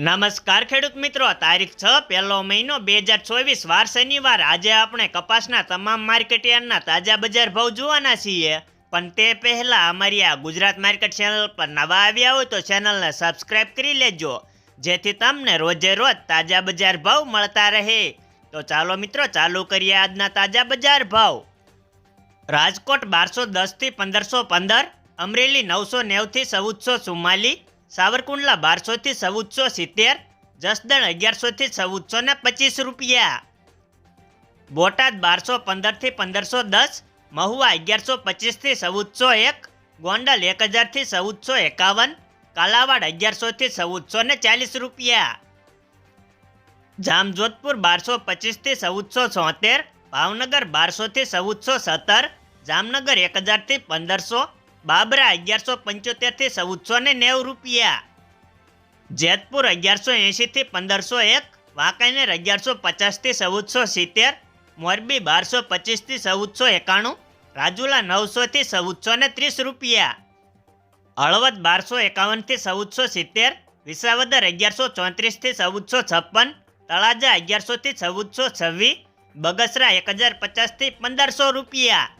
નમસ્કાર ખેડૂત મિત્રો, તારીખ છ, પહેલો મહિનો બે હજાર ચોવીસ, વાર શનિવાર. આજે આપણે કપાસના તમામ માર્કેટ યાર્ડના તાજા બજાર ભાવ જોવાના છીએ. પણ તે પહેલા અમારી આ ગુજરાત માર્કેટ ચેનલ પર નવા આવ્યા હોય તો ચેનલને સબસ્ક્રાઇબ કરી લેજો, જેથી તમને રોજે રોજ તાજા બજાર ભાવ મળતા રહે. તો ચાલો મિત્રો, ચાલુ કરીએ આજના તાજા બજાર ભાવ. રાજકોટ બારસો દસથી પંદરસો પંદર, અમરેલી નવસો નેવથી ચૌદસો ચુમ્માલીસ સાવરકુંડલા બારસોથી ચૌદસો સિત્તેર, જસદણ અગિયારસોથી ચૌદસો ને પચીસ રૂપિયા. બોટાદ બારસો પંદરથી પંદરસો દસ, મહુવા અગિયારસો પચીસથી ચૌદસો એક, ગોંડલ એક હજારથી ચૌદસો એકાવન, કાલાવાડ અગિયારસોથી ચૌદસો ને ચાલીસ રૂપિયા. જામજોધપુર બારસો પચીસથી ચૌદસો છોતેર, ભાવનગર બારસોથી ચૌદસો સત્તર, જામનગર એક હજારથી પંદરસો બાબરા અગિયારસો પંચોતેરથી ચૌદસો ને નેવું રૂપિયા. જેતપુર અગિયારસો એંશીથી પંદરસો એક, વાંકાનેર અગિયારસો પચાસથી ચૌદસો સિત્તેર, મોરબી બારસો પચીસથી ચૌદસો એકાણું, રાજુલા નવસોથી ચૌદસો ને ત્રીસ રૂપિયા. હળવદ બારસો એકાવનથી ચૌદસો સિત્તેર, વિસાવદર અગિયારસો ચોત્રીસથી ચૌદસો છપ્પન, તળાજા અગિયારસોથી ચૌદસો છવ્વીસ, બગસરા એક હજાર પચાસથી પંદરસો રૂપિયા.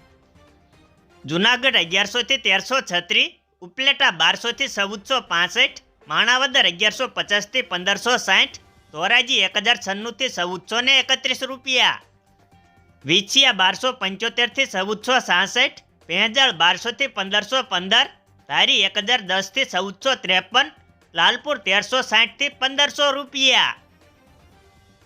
જુનાગઢ અગિયારસોથી તેરસો છત્રીસ ઉપલેટા બારસોથી ચૌદસો પાસઠ, માણાવદર અગિયારસો પચાસથી પંદરસો સાઠ, ધોરાજી એક હજાર છન્નુંથી ચૌદસો ને એકત્રીસ રૂપિયા. વિછિયા બારસો પંચોતેરથી ચૌદસો સાસઠ, ભેંજાળ બારસોથી પંદરસો પંદર, ધારી એક હજાર દસથી ચૌદસો ત્રેપન, લાલપુર તેરસો સાઠથી પંદરસો રૂપિયા.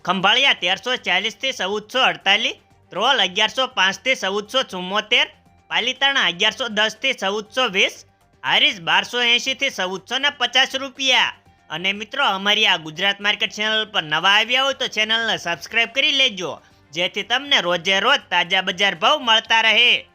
ખંભાળિયા તેરસો ચાલીસથી ચૌદસો અડતાલીસ ત્રોલ અગિયારસો પાંચથી ચૌદસો ચુમ્મોતેર પાલીતાણા અગિયારસો દસથી ચૌદસો વીસ હારીસ બારસો એંશીથી ચૌદસો ને પચાસ રૂપિયા. અને મિત્રો, અમારી આ ગુજરાત માર્કેટ ચેનલ પર નવા આવ્યા હોય તો ચેનલને સબસ્ક્રાઈબ કરી લેજો, જેથી તમને રોજે રોજ તાજા બજાર ભાવ મળતા રહે.